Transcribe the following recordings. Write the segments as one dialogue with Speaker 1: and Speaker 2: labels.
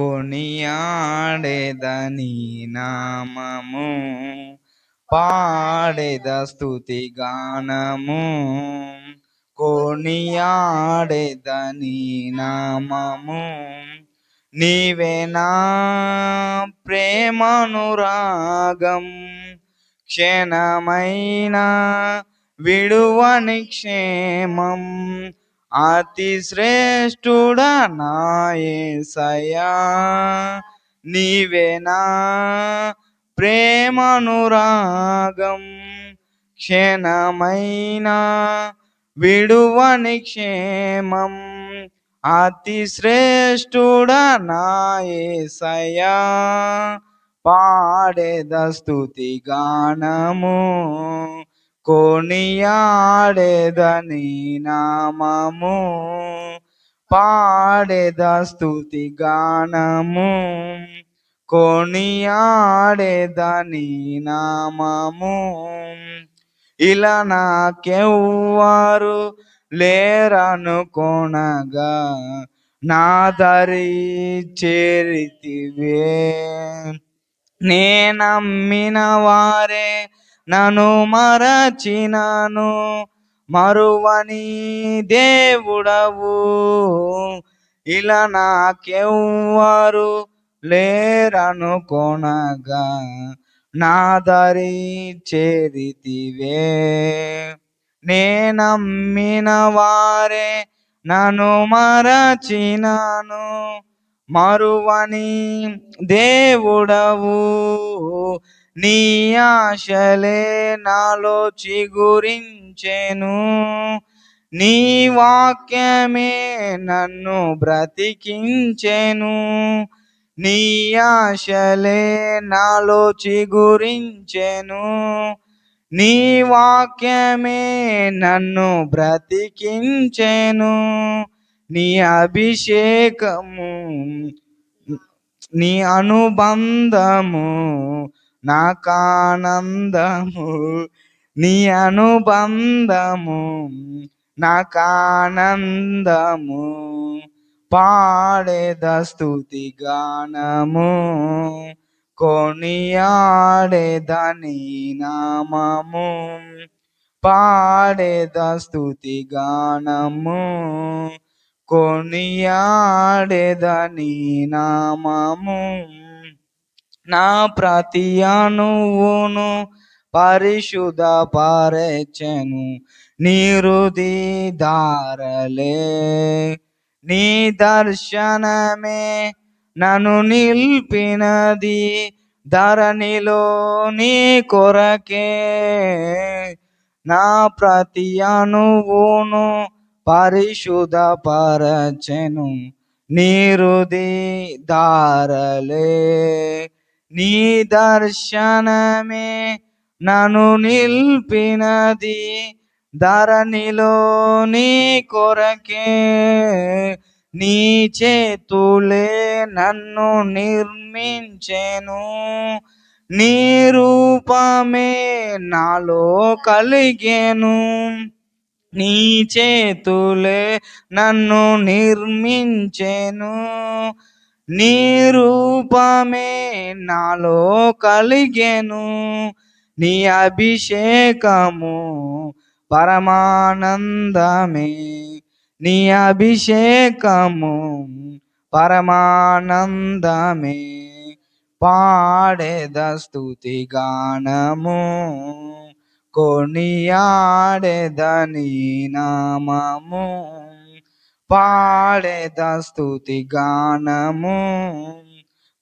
Speaker 1: కొనియాడేదని నామము పాడేద స్థుతి గానము కొనియాడేదని నామము. నీవేనా ప్రేమనురాగం క్షణమైన విడువని క్షేమం అతి శ్రేష్ఠుడా నాయసయా నీవేనా ప్రేమనురాగం క్షణమైనా విడువని క్షేమం. అతి శ్రేష్ఠుడా నాయసయా పాడేద స్థుతి గానము కొనియాడేదని నామము పాడేద స్థుతి గానము కొనియాడేదని నామము. ఇలా నాకెవ్వారు లేరనుకొనగా నా దరి చేరితివే. నేనమ్మిన వారే నన్ను మరచినాను మరువని దేవుడవు. ఇలా నాకెవ్వరు లేరనుకొనగా నా దరి చేరితివే. నేనమ్మిన వారే నన్ను మరచినాను మరువని దేవుడవు. నీ ఆశలే నాలో చిగురించెను. నీ వాక్యమే నన్ను బ్రతికించెను. నీ ఆశలే నాలో చిగురించెను. నీ వాక్యమే నన్ను బ్రతికించెను. నీ అభిషేకము నీ అనుబంధము నాకానందము నీ అనుబంధము నాకానందము. పాడేద స్థుతి గానము కొనియాడేదని నామము. పాడేద స్థుతి గానము కొనియాడేదని నామము. నా ప్రతి అణువును పరిశుద్ధ పరచెను. నీరుది దారలే నీ దర్శనమే నన్ను నిల్పినది. ధరణిలో నీ కొరకే నా ప్రతి అణువును పరిశుద్ధ పరచెను. నీరుది దారలే నీ దర్శనమే నన్ను నిల్పినది. ధరణిలో నీ కొరకే నీ చేతులే నన్ను నిర్మించెను. నీ రూపమే నాలో కలిగేను. నీ చేతులే నన్ను నిర్మించెను. నీ రూపమే నాలో కలిగెను నీ అభిషేకము పరమానందమే. నీ అభిషేకము పరమానందమే. పాడేద స్థుతి గానము కొనియాడేద నీ నామము. పాడేద స్థుతి గానము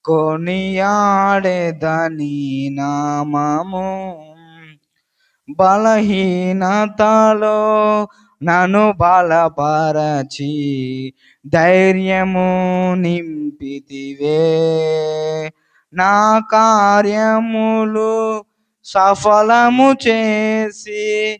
Speaker 1: కొనియాడేదని నామము. బలహీనతలో నన్ను బలపరచి ధైర్యము నింపితివే. నా కార్యములు సఫలము చేసి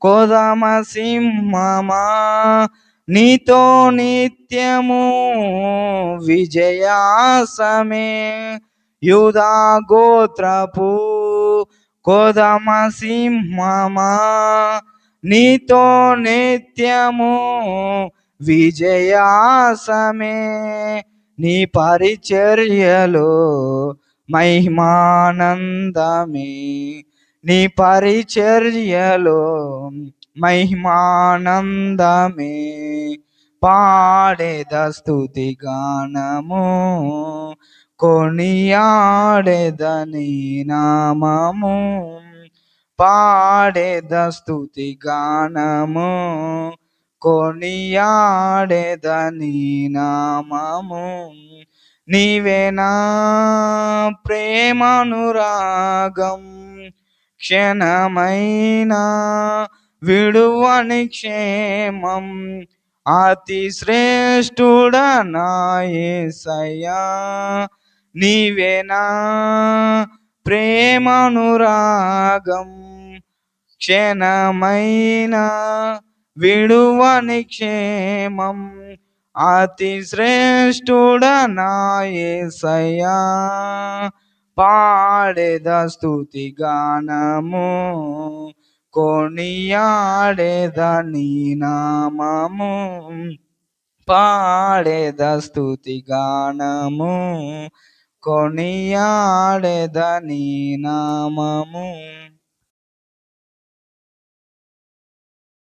Speaker 1: కోదమ సింహమా నీతో నిత్యము విజయాసమే. యూదా గోత్రపు కోదమ సింహమా నీతో నిత్యము విజయాసమే. నీ పరిచర్యలో మహిమానందమే. నీ పరిచర్యలో మహిమానందమే. పాడేద స్థుతి గానము కొనియాడేద నీ నామము. పాడేద స్థుతి గానము కొనియాడేద నీ నామము. నీవేనా ప్రేమనురాగం క్షణమైనా విడువని క్షేమం అతి శ్రేష్ఠుడనాయసయ్యా నీవేనా ప్రేమనురాగం క్షణమైనా విడువని క్షేమం అతి శ్రేష్ఠుడనాయసయ్యా పాడేద స్థుతి గానము. కొనియాడేద నీ నామము. పాడేద స్థుతి గానము. కొనియాడేద నీ నామము.